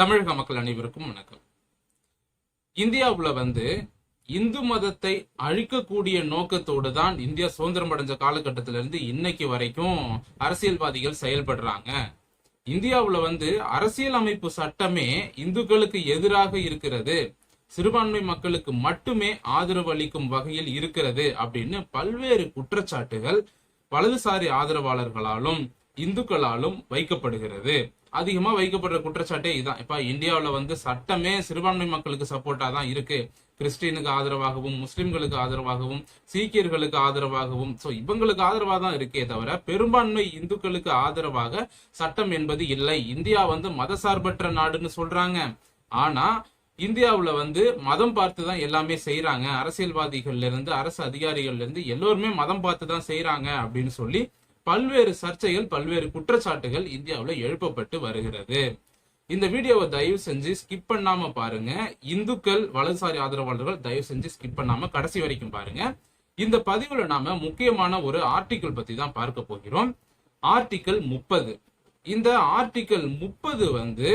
தமிழக மக்கள் அனைவருக்கும் வணக்கம். இந்தியாவுல வந்து இந்து மதத்தை அழிக்கக்கூடிய நோக்கத்தோடு தான் இந்தியா சுதந்திரம் அடைஞ்ச காலகட்டத்திலிருந்து இன்னைக்கு வரைக்கும் அரசியல்வாதிகள் செயல்படுறாங்க. இந்தியாவுல வந்து அரசியல் அமைப்பு சட்டமே இந்துக்களுக்கு எதிராக இருக்கிறது. சிறுபான்மை மக்களுக்கு மட்டுமே ஆதரவு அளிக்கும் வகையில் இருக்கிறது அப்படின்னு பல்வேறு குற்றச்சாட்டுகள் வலதுசாரி ஆதரவாளர்களாலும் இந்துக்களாலும் வைக்கப்படுகிறது. அதிகமா வைக்கப்படுற குற்றச்சாட்டே இதான். இப்ப இந்தியாவில் வந்து சட்டமே சிறுபான்மை மக்களுக்கு சப்போர்ட்டா தான் இருக்கு. கிறிஸ்டினுக்கு ஆதரவாகவும் முஸ்லிம்களுக்கு ஆதரவாகவும் சீக்கியர்களுக்கு ஆதரவாகவும். ஸோ இவங்களுக்கு ஆதரவாக தான் இருக்கே தவிர பெரும்பான்மை இந்துக்களுக்கு ஆதரவாக சட்டம் என்பது இல்லை. இந்தியா வந்து மதசார்பற்ற நாடுன்னு சொல்றாங்க. ஆனா இந்தியாவில் வந்து மதம் பார்த்து தான் எல்லாமே செய்கிறாங்க அரசியல்வாதிகள்லேருந்து அரசு அதிகாரிகள்லேருந்து எல்லோருமே மதம் பார்த்து தான் செய்கிறாங்க அப்படின்னு சொல்லி பல்வேறு சர்ச்சைகள் பல்வேறு குற்றச்சாட்டுகள் இந்தியாவில் எழுப்பப்பட்டு வருகிறது. இந்த வீடியோவை தயவு செஞ்சு ஸ்கிப் பண்ணாம பாருங்க. இந்துக்கள் வலதுசாரி ஆதரவாளர்கள் தயவு செஞ்சு ஸ்கிப் பண்ணாம கடைசி வரைக்கும் பாருங்க. இந்த பதிவுல நாம முக்கியமான ஒரு ஆர்டிக்கிள் பத்தி தான் பார்க்க போகிறோம். ஆர்டிக்கிள் முப்பது. இந்த ஆர்டிக்கிள் முப்பது வந்து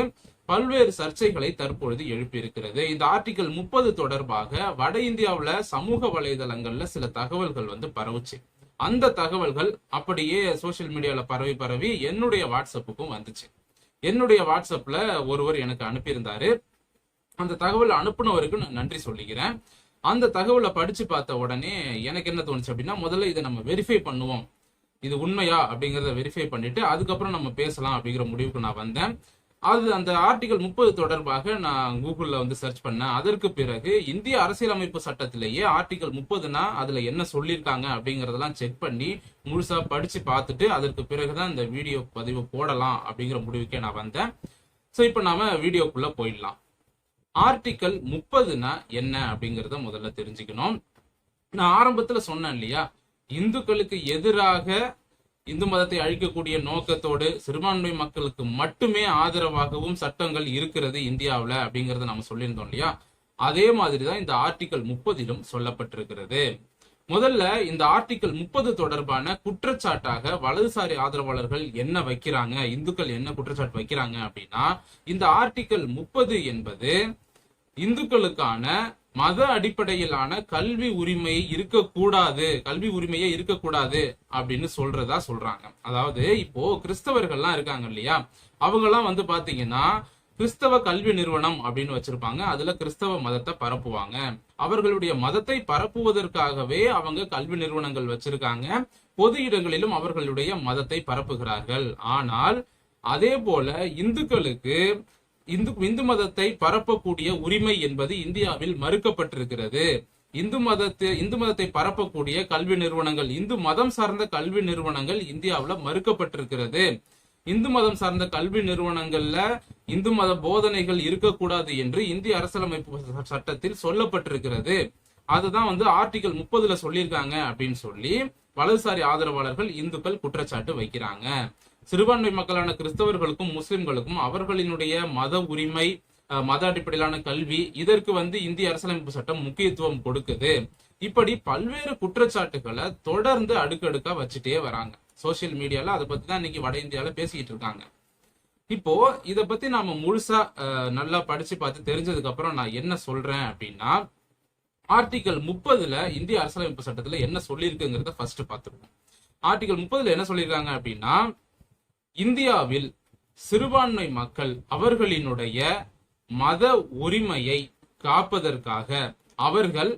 பல்வேறு சர்ச்சைகளை தற்பொழுது எழுப்பியிருக்கிறது. இந்த ஆர்டிக்கிள் முப்பது தொடர்பாக வட இந்தியாவில் சமூக வலைதளங்கள்ல சில தகவல்கள் வந்து பரவுச்சு. அந்த தகவல்கள் அப்படியே சோசியல் மீடியாவில் பரவி பரவி என்னுடைய வாட்ஸ்அப்புக்கும் வந்துச்சு. என்னுடைய வாட்ஸ்அப்ல ஒருவர் எனக்கு அனுப்பியிருந்தாரு. அந்த தகவல் அனுப்புனவருக்கு நான் நன்றி சொல்லிக்கிறேன். அந்த தகவலை படிச்சு பார்த்த உடனே எனக்கு என்ன தோணுச்சு அப்படின்னா முதல்ல இதை நம்ம வெரிஃபை பண்ணுவோம். இது உண்மையா அப்படிங்கிறத வெரிஃபை பண்ணிட்டு அதுக்கப்புறம் நம்ம பேசலாம் அப்படிங்கிற முடிவுக்கு நான் வந்தேன். அது அந்த ஆர்டிகல் முப்பது தொடர்பாக நான் கூகுளில் வந்து சர்ச் பண்ணேன். அதற்கு பிறகு இந்திய அரசியலமைப்பு சட்டத்திலேயே ஆர்டிகல் முப்பதுனா அதில் என்ன சொல்லியிருக்காங்க அப்படிங்கிறதெல்லாம் செக் பண்ணி முழுசாக படித்து பார்த்துட்டு அதற்கு பிறகு தான் இந்த வீடியோ பதிவு போடலாம் அப்படிங்கிற முடிவுக்கே நான் வந்தேன். ஸோ இப்போ நாம வீடியோக்குள்ளே போயிடலாம். ஆர்டிக்கல் முப்பதுனா என்ன அப்படிங்கிறத முதல்ல தெரிஞ்சுக்கணும். நான் ஆரம்பத்தில் சொன்னேன் இல்லையா? இந்துக்களுக்கு எதிராக இந்து மதத்தை அழிக்கக்கூடிய நோக்கத்தோடு சிறுபான்மை மக்களுக்கு மட்டுமே ஆதரவாகவும் சட்டங்கள் இருக்கிறது இந்தியாவுல அப்படிங்கறத நம்ம சொல்லியிருந்தோம் இல்லையா? அதே மாதிரிதான் இந்த ஆர்டிகல் முப்பதிலும் சொல்லப்பட்டிருக்கிறது. முதல்ல இந்த ஆர்டிகல் முப்பது தொடர்பான குற்றச்சாட்டாக வலதுசாரி ஆதரவாளர்கள் என்ன வைக்கிறாங்க? இந்துக்கள் என்ன குற்றச்சாட்டு வைக்கிறாங்க அப்படின்னா இந்த ஆர்டிகல் முப்பது என்பது இந்துக்களுக்கான மத அடிப்படையிலான கல்வி உரிமை இருக்கக்கூடாது கல்வி உரிமையே இருக்கக்கூடாது அப்படின்னு சொல்றதா சொல்றாங்க. அதாவது இப்போ கிறிஸ்தவர்கள்லாம் இருக்காங்க இல்லையா? அவங்க எல்லாம் வந்து பாத்தீங்கன்னா கிறிஸ்தவ கல்வி நிறுவனம் அப்படின்னு வச்சிருப்பாங்க. அதுல கிறிஸ்தவ மதத்தை பரப்புவாங்க. அவர்களுடைய மதத்தை பரப்புவதற்காகவே அவங்க கல்வி நிறுவனங்கள் வச்சிருக்காங்க. பொது இடங்களிலும் அவர்களுடைய மதத்தை பரப்புகிறார்கள். ஆனால் அதே போல இந்துக்களுக்கு இந்து இந்து மதத்தை பரப்பக்கூடிய உரிமை என்பது இந்தியாவில் மறுக்கப்பட்டிருக்கிறது. இந்து மதத்தை இந்து மதத்தை பரப்பக்கூடிய கல்வி நிறுவனங்கள் இந்து மதம் சார்ந்த கல்வி நிறுவனங்கள் இந்தியாவில் மறுக்கப்பட்டிருக்கிறது. இந்து மதம் சார்ந்த கல்வி நிறுவனங்கள்ல இந்து மத போதனைகள் இருக்கக்கூடாது என்று இந்திய அரசியலமைப்பு சட்டத்தில் சொல்லப்பட்டிருக்கிறது. அதுதான் வந்து ஆர்டிகல் முப்பதுல சொல்லியிருக்காங்க அப்படின்னு சொல்லி வலதுசாரி ஆதரவாளர்கள் இந்துக்கள் குற்றச்சாட்டு வைக்கிறாங்க. சிறுபான்மை மக்களான கிறிஸ்தவர்களுக்கும் முஸ்லிம்களுக்கும் அவர்களினுடைய மத உரிமை மத அடிப்படையிலான கல்வி இதற்கு வந்து இந்திய அரசியலமைப்பு சட்டம் முக்கியத்துவம் கொடுக்குது. இப்படி பல்வேறு குற்றச்சாட்டுகளை தொடர்ந்து அடுக்கடுக்கா வச்சுட்டே வராங்க. சோசியல் மீடியால அதை பத்தி தான் இன்னைக்கு வட இந்தியால பேசிக்கிட்டு இருக்காங்க. இப்போ இத பத்தி நாம முழுசா நல்லா படிச்சு பார்த்து தெரிஞ்சதுக்கு அப்புறம் நான் என்ன சொல்றேன் அப்படின்னா ஆர்டிகல் முப்பதுல இந்திய அரசியலமைப்பு சட்டத்துல என்ன சொல்லியிருக்குங்கிறத ஃபர்ஸ்ட் பார்த்துருவோம். ஆர்டிகல் முப்பதுல என்ன சொல்லியிருக்காங்க அப்படின்னா இந்தியாவில் சிறுபான்மை மக்கள் அவர்களினுடைய மத உரிமையை காப்பதற்காக அவர்கள்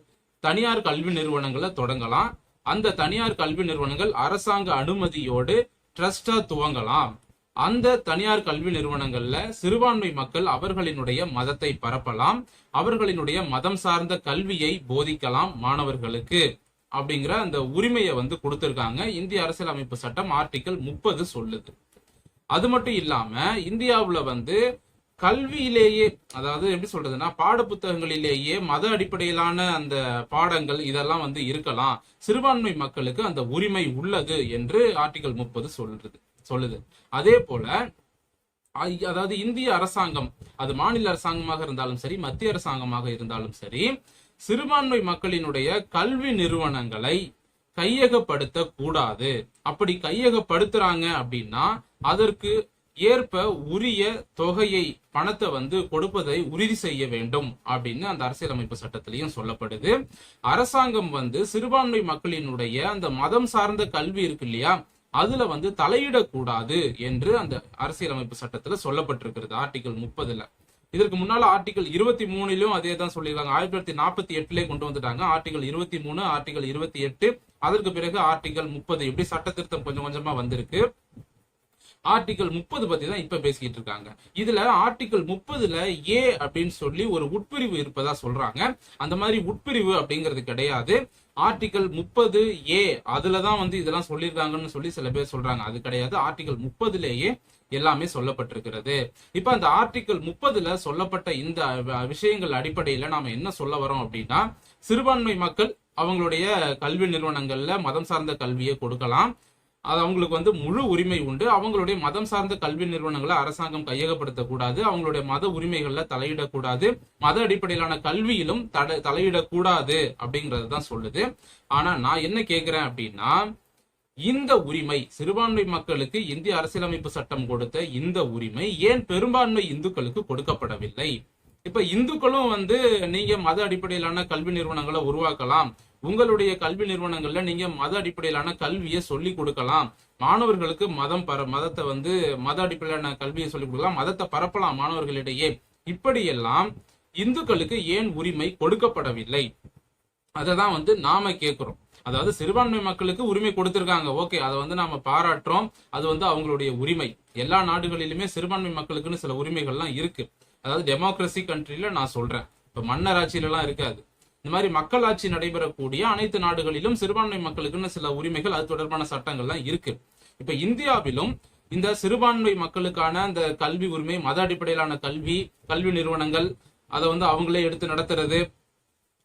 தனியார் கல்வி நிறுவனங்களை தொடங்கலாம். அந்த தனியார் கல்வி நிறுவனங்கள் அரசாங்க அனுமதியோடு ட்ரஸ்டா துவங்கலாம். அந்த தனியார் கல்வி நிறுவனங்கள்ல சிறுபான்மை மக்கள் அவர்களினுடைய மதத்தை பரப்பலாம். அவர்களினுடைய மதம் சார்ந்த கல்வியை போதிக்கலாம் மாணவர்களுக்கு அப்படிங்கிற அந்த உரிமையை வந்து கொடுத்திருக்காங்க. இந்திய அரசியலமைப்பு சட்டம் ஆர்டிகல் முப்பது சொல்லுது. அது மட்டும் இல்லாம இந்தியாவுல வந்து கல்வியிலேயே அதாவது எப்படி சொல்றதுன்னா பாட புத்தகங்களிலேயே மத அடிப்படையிலான அந்த பாடங்கள் இதெல்லாம் வந்து இருக்கலாம். சிறுபான்மை மக்களுக்கு அந்த உரிமை உள்ளது என்று ஆர்டிகல் முப்பது சொல்றது சொல்லுது. அதே போல அதாவது இந்திய அரசாங்கம் அது மாநில அரசாங்கமாக இருந்தாலும் சரி மத்திய அரசாங்கமாக இருந்தாலும் சரி சிறுபான்மை மக்களினுடைய கல்வி நிறுவனங்களை கையகப்படுத்த கூடாது அப்படி கையகப்படுத்துறாங்க அப்படின்னா அதற்கு ஏற்ப உரிய தொகையை பணத்தை வந்து கொடுப்பதை உறுதி செய்ய வேண்டும் அப்படின்னு அந்த அரசியலமைப்பு சட்டத்திலையும் சொல்லப்படுது. அரசாங்கம் வந்து சிறுபான்மை மக்களினுடைய அந்த மதம் சார்ந்த கல்வி இருக்கு இல்லையா அதுல வந்து தலையிடக்கூடாது என்று அந்த அரசியலமைப்பு சட்டத்துல சொல்லப்பட்டிருக்கிறது. ஆர்டிகல் முப்பதுல. இதற்கு முன்னால ஆர்டிகல் இருபத்தி மூணுலயும் அதே தான் சொல்லியிருக்காங்க. ஆயிரத்தி தொள்ளாயிரத்தி நாற்பத்தி எட்டுலேயே கொண்டு வந்துட்டாங்க. ஆர்டிகல் இருபத்தி மூணு ஆர்டிகல் இருபத்தி எட்டு. அதற்கு பிறகு ஆர்டிகல் முப்பது. இப்படி சட்ட திருத்தம் கொஞ்சம் கொஞ்சமா வந்திருக்கு. ஆர்டிகல் முப்பது பத்தி தான் இப்ப பேசிக்கிட்டு இருக்காங்க. இதுல ஆர்டிகல் முப்பதுல ஏ அப்படின்னு சொல்லி ஒரு உட்பிரிவு இருப்பதா சொல்றாங்க. அந்த மாதிரி உட்பிரிவு அப்படிங்கிறது கிடையாது. ஆர்டிகல் முப்பது ஏ அதுலதான் வந்து இதெல்லாம் சொல்லியிருக்காங்கன்னு சொல்லி சில பேர் சொல்றாங்க. அது கிடையாது. ஆர்டிகல் முப்பதுலேயே எல்லாமே சொல்லப்பட்டிருக்கிறது. இப்ப அந்த ஆர்டிகிள் முப்பதுல சொல்லப்பட்ட இந்த வ- விஷயங்கள் அடிப்படையில நாம என்ன சொல்ல வரோம் அப்படின்னா சிறுபான்மை மக்கள் அவங்களுடைய கல்வி நிறுவனங்கள்ல மதம் சார்ந்த கல்வியை கொடுக்கலாம். அது அவங்களுக்கு வந்து முழு உரிமை உண்டு. அவங்களுடைய மதம் சார்ந்த கல்வி நிறுவனங்களை அரசாங்கம் கையகப்படுத்தக்கூடாது. அவங்களுடைய மத உரிமைகள்ல தலையிடக்கூடாது. மத அடிப்படையிலான கல்வியிலும் தட தலையிடக்கூடாது அப்படிங்கறது தான் சொல்லுது. ஆனா நான் என்ன கேக்குறேன் அப்படின்னா இந்த உரிமை சிறுபான்மை மக்களுக்கு இந்திய அரசியலமைப்பு சட்டம் கொடுத்த இந்த உரிமை ஏன் பெரும்பான்மை இந்துக்களுக்கு கொடுக்கப்படவில்லை? இப்ப இந்துக்களும் வந்து நீங்க மத அடிப்படையிலான கல்வி நிறுவனங்களை உருவாக்கலாம். உங்களுடைய கல்வி நிறுவனங்கள்ல நீங்க மத அடிப்படையிலான கல்வியை சொல்லி கொடுக்கலாம். மாணவர்களுக்கு மதம் பர மதத்தை வந்து மத அடிப்படையிலான கல்வியை சொல்லிக் கொடுக்கலாம். மதத்தை பரப்பலாம் மாணவர்களிடையே. இப்படியெல்லாம் இந்துக்களுக்கு ஏன் உரிமை கொடுக்கப்படவில்லை? அதை தான் வந்து நாம கேட்குறோம் அதாவது சிறுபான்மை மக்களுக்கு உரிமை கொடுத்திருக்காங்க. ஓகே அதை வந்து நாம பாராட்டுறோம். அது வந்து அவங்களுடைய உரிமை. எல்லா நாடுகளிலுமே சிறுபான்மை மக்களுக்குன்னு சில உரிமைகள்லாம் இருக்கு. அதாவது டெமோக்ரஸி கண்ட்ரில நான் சொல்றேன். இப்ப மன்னர் இருக்காது. இந்த மாதிரி மக்களாட்சி நடைபெறக்கூடிய அனைத்து நாடுகளிலும் சிறுபான்மை மக்களுக்குன்னு சில உரிமைகள் அது தொடர்பான சட்டங்கள்லாம் இருக்கு. இப்ப இந்தியாவிலும் இந்த சிறுபான்மை மக்களுக்கான அந்த கல்வி உரிமை மத அடிப்படையிலான கல்வி கல்வி நிறுவனங்கள் அதை வந்து அவங்களே எடுத்து நடத்துறது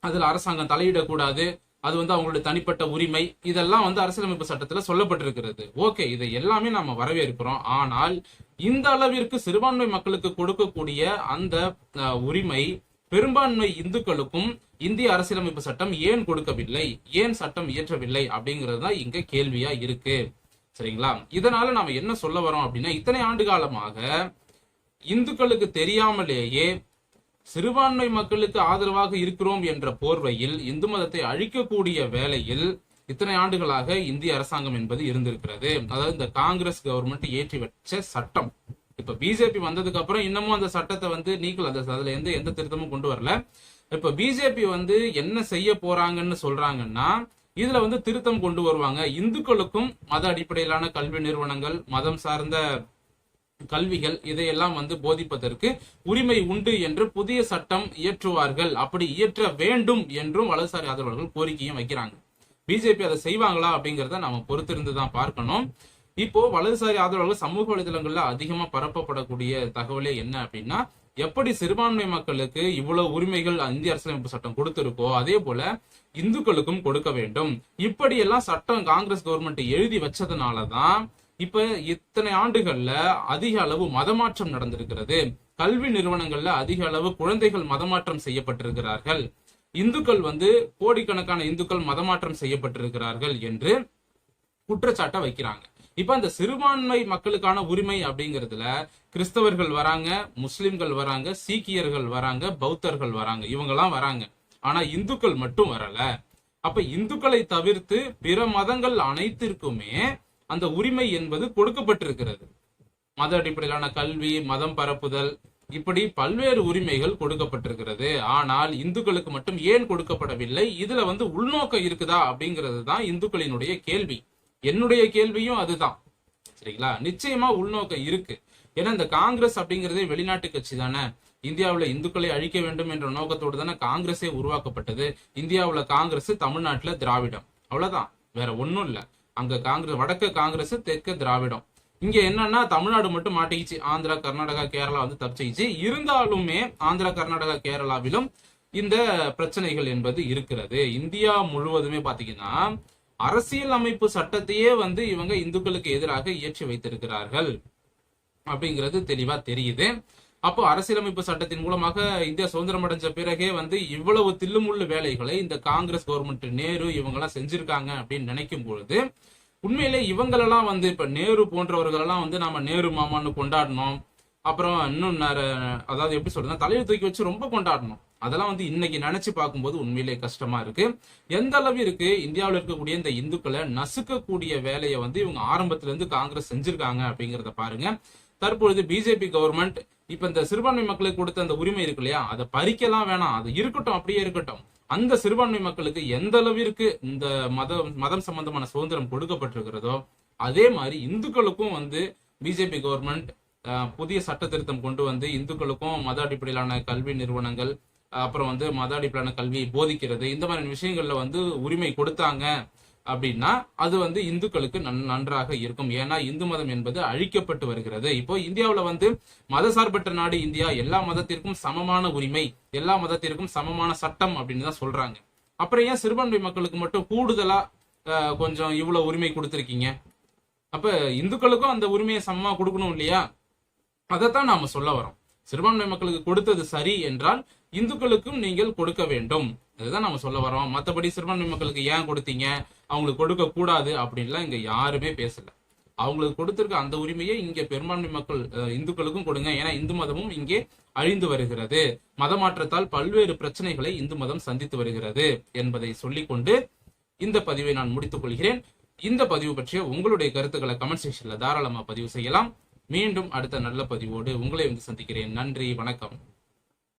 அதுல அரசாங்கம் தலையிடக்கூடாது. அது வந்து அவங்களுடைய தனிப்பட்ட உரிமை. இதெல்லாம் வந்து அரசியலமைப்பு சட்டத்துல சொல்லப்பட்டிருக்கிறது. ஓகே இதை எல்லாமே நாம வரவேற்கிறோம். ஆனால் இந்த அளவிற்கு சிறுபான்மை மக்களுக்கு கொடுக்கக்கூடிய அந்த உரிமை பெரும்பான்மை இந்துக்களுக்கும் இந்திய அரசியலமைப்பு சட்டம் ஏன் கொடுக்கவில்லை? ஏன் சட்டம் இயற்றவில்லை? அப்படிங்கிறது தான் இங்க கேள்வியா இருக்கு. சரிங்களா? இதனால நாம என்ன சொல்ல வரோம் அப்படின்னா இத்தனை ஆண்டு காலமாக இந்துக்களுக்கு தெரியாமலேயே சிறுபான்மை மக்களுக்கு ஆதரவாக இருக்கிறோம் என்ற போர்வையில் இந்து மதத்தை அழிக்கக்கூடிய வேலையில் இத்தனை ஆண்டுகளாக இந்திய அரசாங்கம் என்பது இருந்திருக்கிறது. அதாவது இந்த காங்கிரஸ் கவர்மெண்ட் ஏற்றி வச்ச சட்டம். இப்ப பிஜேபி வந்ததுக்கு அப்புறம் இன்னமும் அந்த சட்டத்தை வந்து நீக்கல. அந்த அதுல எந்த எந்த திருத்தமும் கொண்டு வரல. இப்ப பிஜேபி வந்து என்ன செய்ய போறாங்கன்னு சொல்றாங்கன்னா இதுல வந்து திருத்தம் கொண்டு வருவாங்க. இந்துக்களுக்கும் மத அடிப்படையிலான கல்வி நிறுவனங்கள் மதம் சார்ந்த கல்விகள் இதையெல்லாம் வந்து போதிப்பதற்கு உரிமை உண்டு என்று புதிய சட்டம் இயற்றுவார்கள். அப்படி இயற்ற வேண்டும் என்றும் வலதுசாரி ஆதரவாளர்கள் கோரிக்கையும் வைக்கிறாங்க. பிஜேபி அதை செய்வாங்களா அப்படிங்கறத நாம பொறுத்திருந்து தான் பார்க்கணும். இப்போ வலதுசாரி ஆதரவாளர்கள் சமூக வலைதளங்கள்ல அதிகமா பரப்பப்படக்கூடிய தகவலே என்ன அப்படின்னா எப்படி சிறுபான்மை மக்களுக்கு இவ்வளவு உரிமைகள் இந்திய அரசியலமைப்பு சட்டம் கொடுத்திருக்கோ அதே போல இந்துக்களுக்கும் கொடுக்க வேண்டும். இப்படியெல்லாம் சட்டம் காங்கிரஸ் கவர்மெண்ட் எழுதி வச்சதுனாலதான் இப்ப இத்தனை ஆண்டுகள்ல அதிக அளவு மதமாற்றம் நடந்திருக்கிறது. கல்வி நிறுவனங்கள்ல அதிக அளவு குழந்தைகள் மதமாற்றம் செய்யப்பட்டிருக்கிறார்கள். இந்துக்கள் வந்து கோடிக்கணக்கான இந்துக்கள் மதமாற்றம் செய்யப்பட்டிருக்கிறார்கள் என்று குற்றச்சாட்டை வைக்கிறாங்க. இப்ப அந்த சிறுபான்மை மக்களுக்கான உரிமை அப்படிங்கிறதுல கிறிஸ்தவர்கள் வராங்க முஸ்லிம்கள் வராங்க சீக்கியர்கள் வராங்க பௌத்தர்கள் வராங்க. இவங்கெல்லாம் வராங்க. ஆனா இந்துக்கள் மட்டும் வரல. அப்ப இந்துக்களை தவிர்த்து பிற மதங்கள் அனைத்திற்குமே அந்த உரிமை என்பது கொடுக்கப்பட்டிருக்கிறது. மத அடிப்படையிலான கல்வி மதம் பரப்புதல் இப்படி பல்வேறு உரிமைகள் கொடுக்கப்பட்டிருக்கிறது. ஆனால் இந்துக்களுக்கு மட்டும் ஏன் கொடுக்கப்படவில்லை? இதுல வந்து உள்நோக்கம் இருக்குதா அப்படிங்கிறது தான் இந்துக்களினுடைய கேள்வி. என்னுடைய கேள்வியும் அதுதான். சரிங்களா? நிச்சயமா உள்நோக்கம் இருக்கு. ஏன்னா இந்த காங்கிரஸ் அப்படிங்கிறதே வெளிநாட்டு கட்சி தானே. இந்தியாவில் இந்துக்களை அழிக்க வேண்டும் என்ற நோக்கத்தோடு தானே காங்கிரஸே உருவாக்கப்பட்டது. இந்தியாவுல காங்கிரஸ் தமிழ்நாட்டில் திராவிடம். அவ்வளவுதான். வேற ஒன்றும் இல்லை. அங்க காங்கிரஸ் வடக்கு காங்கிரஸ் தெற்கு திராவிடம். இங்க என்னன்னா தமிழ்நாடு மட்டும் மாட்டிக்கிச்சு. ஆந்திரா கர்நாடகா கேரளா வந்து தப்பிச்சிச்சு இருந்தாலுமே ஆந்திரா கர்நாடகா கேரளாவிலும் இந்த பிரச்சனைகள் என்பது இருக்கிறது. இந்தியா முழுவதுமே பாத்தீங்கன்னா அரசியல் அமைப்பு சட்டத்தையே வந்து இவங்க இந்துக்களுக்கு எதிராக இயற்றி வைத்திருக்கிறார்கள். அப்படிங்கிறது தெளிவா தெரியுது. அப்போ அரசியலமைப்பு சட்டத்தின் மூலமாக இந்தியா சுதந்திரம் அடைஞ்ச பிறகே வந்து இவ்வளவு தில்லுமுள்ளு வேலைகளை இந்த காங்கிரஸ் கவர்மெண்ட் நேரு இவங்கெல்லாம் செஞ்சிருக்காங்க அப்படின்னு நினைக்கும் பொழுது உண்மையிலே இவங்களெல்லாம் வந்து இப்ப நேரு போன்றவர்களெல்லாம் வந்து நாம நேரு மாமான்னு கொண்டாடணும். அப்புறம் இன்னும் அதாவது எப்படி சொல்றதுன்னா தலையை தூக்கி வச்சு ரொம்ப கொண்டாடணும். அதெல்லாம் வந்து இன்னைக்கு நினைச்சு பார்க்கும்போது உண்மையிலே கஷ்டமா இருக்கு. எந்த அளவிற்கு இந்தியாவில் இருக்கக்கூடிய இந்த இந்துக்களை நசுக்கக்கூடிய வேலையை வந்து இவங்க ஆரம்பத்துல இருந்து காங்கிரஸ் செஞ்சிருக்காங்க அப்படிங்கறத பாருங்க. தற்பொழுது பிஜேபி கவர்மெண்ட் இப்ப இந்த சிறுபான்மை மக்களுக்கு கொடுத்த அந்த உரிமை இருக்கு இல்லையா? அதை பறிக்கலாம் வேணாம். அது இருக்கட்டும் அப்படியே இருக்கட்டும். அந்த சிறுபான்மை மக்களுக்கு எந்த அளவிற்கு இந்த மதம் மதம் சம்பந்தமான சுதந்திரம் கொடுக்கப்பட்டிருக்கிறதோ அதே மாதிரி இந்துக்களுக்கும் வந்து பிஜேபி கவர்மெண்ட் புதிய சட்ட திருத்தம் கொண்டு வந்து இந்துக்களுக்கும் மத அடிப்படையிலான கல்வி நிறுவனங்கள் அப்புறம் வந்து மத அடிப்படையிலான கல்வியை போதிக்கிறது இந்த மாதிரி விஷயங்கள்ல வந்து உரிமை கொடுத்தாங்க. அப்படின்னா அது வந்து இந்துக்களுக்கு நன்- நன்றாக இருக்கும். ஏன்னா இந்து மதம் என்பது அழிக்கப்பட்டு வருகிறது. இப்போ இந்தியாவுல வந்து மதசார்பற்ற நாடு இந்தியா. எல்லா மதத்திற்கும் சமமான உரிமை எல்லா மதத்திற்கும் சமமான சட்டம் அப்படின்னு தான் சொல்றாங்க. அப்புறம் ஏன் சிறுபான்மை மக்களுக்கு மட்டும் கூடுதலா அஹ், கொஞ்சம் இவ்வளவு உரிமை கொடுத்துருக்கீங்க? அப்ப இந்துக்களுக்கும் அந்த உரிமையை சமமா கொடுக்கணும் இல்லையா? அதைத்தான் நாம சொல்ல வரோம். சிறுபான்மை மக்களுக்கு கொடுத்தது சரி என்றால் இந்துக்களுக்கும் நீங்கள் கொடுக்க வேண்டும். அதுதான் நாம சொல்ல வரோம். மத்தபடி சிறுபான்மை மக்களுக்கு ஏன் கொடுத்தீங்க? அவங்களுக்கு கொடுக்க கூடாது அப்படின்லாம் இங்க யாருமே பேசல. அவங்களுக்கு கொடுத்திருக்க அந்த உரிமையை இங்க பெரும்பான்மை மக்கள் இந்துக்களுக்கும் கொடுங்க. ஏன்னா இந்து மதமும் இங்கே அழிந்து வருகிறது. மதமாற்றத்தால் பல்வேறு பிரச்சனைகளை இந்து மதம் சந்தித்து வருகிறது என்பதை சொல்லிக்கொண்டு இந்த பதிவை நான் முடித்துக் கொள்கிறேன். இந்த பதிவு பற்றிய உங்களுடைய கருத்துக்களை கமெண்ட் செக்ஷன்ல தாராளமா பதிவு செய்யலாம். மீண்டும் அடுத்த நல்ல பதிவோடு உங்களை வந்து சந்திக்கிறேன். நன்றி வணக்கம்.